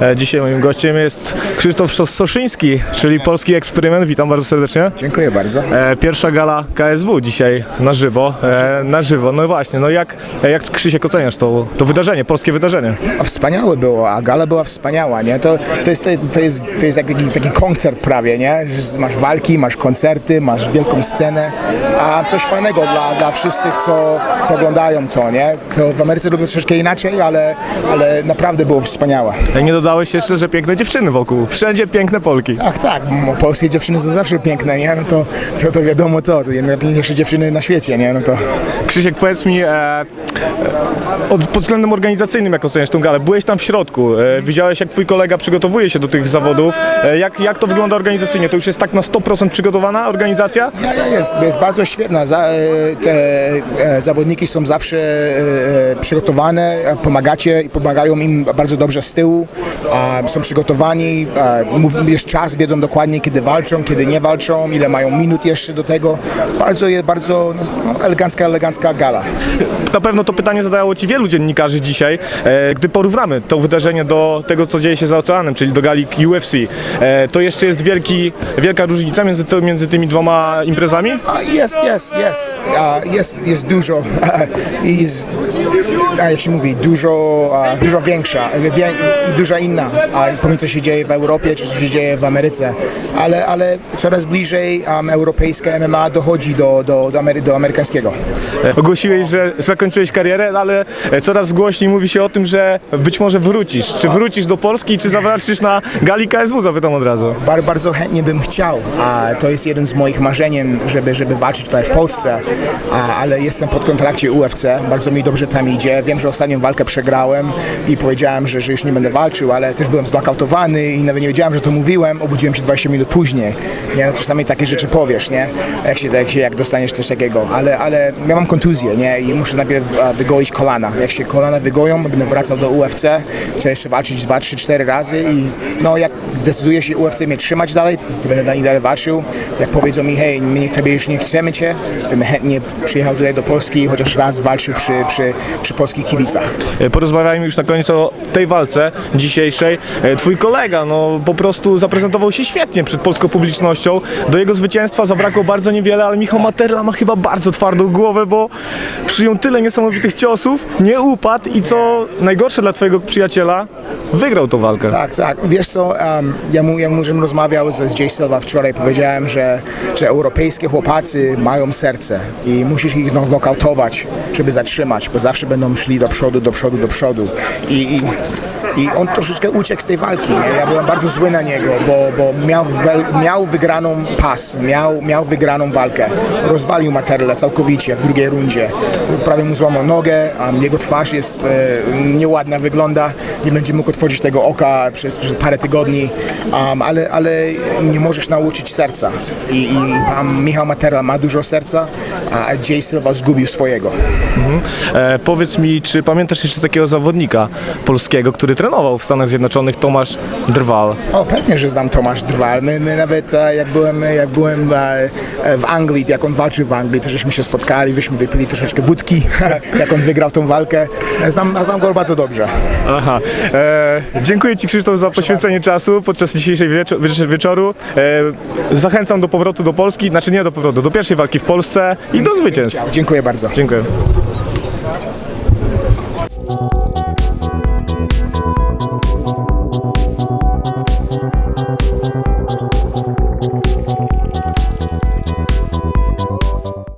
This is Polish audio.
E, Dzisiaj moim gościem jest Krzysztof Soszyński, czyli polski eksperyment. Witam bardzo serdecznie. Dziękuję bardzo. E, Pierwsza gala KSW dzisiaj na żywo. E, Na żywo. No właśnie, no jak, jak Krzysiek oceniasz to, to wydarzenie, polskie wydarzenie? A wspaniałe było, a gala była wspaniała, nie? To, to, jest, to, jest, to jest jak taki, taki koncert prawie, nie? Masz walki, masz koncerty, masz wielką scenę, a coś fajnego dla, dla wszystkich, co, co oglądają to, nie? To w Ameryce robią troszeczkę inaczej, ale, ale naprawdę było wspaniałe. Nie dodałeś jeszcze, że piękne dziewczyny wokół. Wszędzie piękne Polki. Ach tak, m- polskie dziewczyny są zawsze piękne, nie? No to, to, to wiadomo to, to najpiękniejsze dziewczyny na świecie, nie? No to... Krzysiek, powiedz mi, e, e, od, pod względem organizacyjnym, jak oceniasz tą galę? Byłeś tam w środku, e, widziałeś, jak twój kolega przygotowuje się do tych zawodów. E, jak, jak to wygląda organizacyjnie? To już jest tak na 100% przygotowana organizacja? Ja, ja jest, jest bardzo świetna. Za, e, te e, zawodniki są zawsze e, e, przygotowane, e, pomagacie i pomagają im bardzo dobrze z tyłu. Są przygotowani, jest czas, wiedzą dokładnie kiedy walczą, kiedy nie walczą, ile mają minut jeszcze do tego. Bardzo jest bardzo no, elegancka, elegancka gala. Na pewno to pytanie zadało Ci wielu dziennikarzy dzisiaj, e, gdy porównamy to wydarzenie do tego, co dzieje się za oceanem, czyli do gali UFC. E, to jeszcze jest wielki, wielka różnica między, to, między tymi dwoma imprezami? Jest, jest, jest. Jest, dużo. Jest, jak się mówi, dużo, dużo większa i dużo inna. A pomiędzy co się dzieje w Europie, czy co się dzieje w Ameryce. Ale, ale coraz bliżej um, europejskie MMA dochodzi do, do, do, Amery, do amerykańskiego. E, ogłosiłeś, że zakończyłeś karierę, ale e, coraz głośniej mówi się o tym, że być może wrócisz. Czy wrócisz do Polski, czy zawalczysz na gali KSW, zapytam od razu. Bar, bardzo chętnie bym chciał, a to jest jeden z moich marzeń, żeby, żeby walczyć tutaj w Polsce, a, ale jestem pod kontrakcie UFC, bardzo mi dobrze tam idzie. Wiem, że ostatnią walkę przegrałem i powiedziałem, że, że już nie będę walczył, ale też byłem znokautowany i nawet nie wiedziałem, że to mówiłem, obudziłem się 20 minut później. Nie, no czasami takie rzeczy powiesz, nie? Jak się, jak, się, jak dostaniesz coś takiego, ale, ale ja mam kontuzję, nie? I muszę najpierw wygoić kolana. Jak się kolana wygoją, będę wracał do UFC, chcę jeszcze walczyć 2, 3, 4 razy i no jak zdecyduje się UFC mnie trzymać dalej, będę dla nich dalej walczył. Jak powiedzą mi, hej, my tobie już nie chcemy cię, bym chętnie przyjechał tutaj do Polski chociaż raz walczył przy, przy, przy polskich kibicach. E, Porozmawiajmy już na koniec o tej walce dzisiejszej. E, Twój kolega, no po prostu zaprezentował się świetnie przed polską publicznością. Do jego zwycięstwa zabrakło bardzo niewiele, ale Michał Materla ma chyba bardzo twardą głowę, bo przyjął tyle niesamowitych ciosów, nie upadł i co najgorsze dla twojego przyjaciela, wygrał tą walkę. Tak, tak. Wiesz co, um, ja mu, ja mu żebym rozmawiał z, Jay Silva wczoraj, powiedziałem, że, że europejskie chłopacy mają serce i musisz ich no- znokautować, żeby zatrzymać, bo zawsze będą szli do przodu, do przodu, do przodu. I, i, i on troszeczkę uciekł z tej walki. Ja byłem bardzo zły na niego, bo, bo miał, miał wygraną pas, miał, miał wygraną walkę. Rozwalił Materle całkowicie w drugiej rundzie. Prawie mu złamał nogę, a jego twarz jest e, nieładna, wygląda. Nie będzie mógł otworzyć tego oka przez, przez parę tygodni, um, ale, ale nie możesz nauczyć serca. I, i um, Michał Materla ma dużo serca, a Jay Silva zgubił swojego. E, powiedz mi, czy pamiętasz jeszcze takiego zawodnika polskiego, który trenował w Stanach Zjednoczonych, Tomasz Drwal? O, pewnie, że znam Tomasz Drwal. My, my nawet e, jak byłem, jak byłem e, e, w Anglii, jak on walczył w Anglii, to żeśmy się spotkali, wyśmy wypili troszeczkę wódki, jak on wygrał tą walkę. E, Znam, znam go bardzo dobrze. Aha. E, dziękuję Ci Krzysztof za poświęcenie czasu podczas dzisiejszej wieczo- wiecz- wieczoru. E, zachęcam do powrotu do Polski, znaczy nie do powrotu, do pierwszej walki w Polsce i do zwycięstw. Dziękuję bardzo. Dziękuję.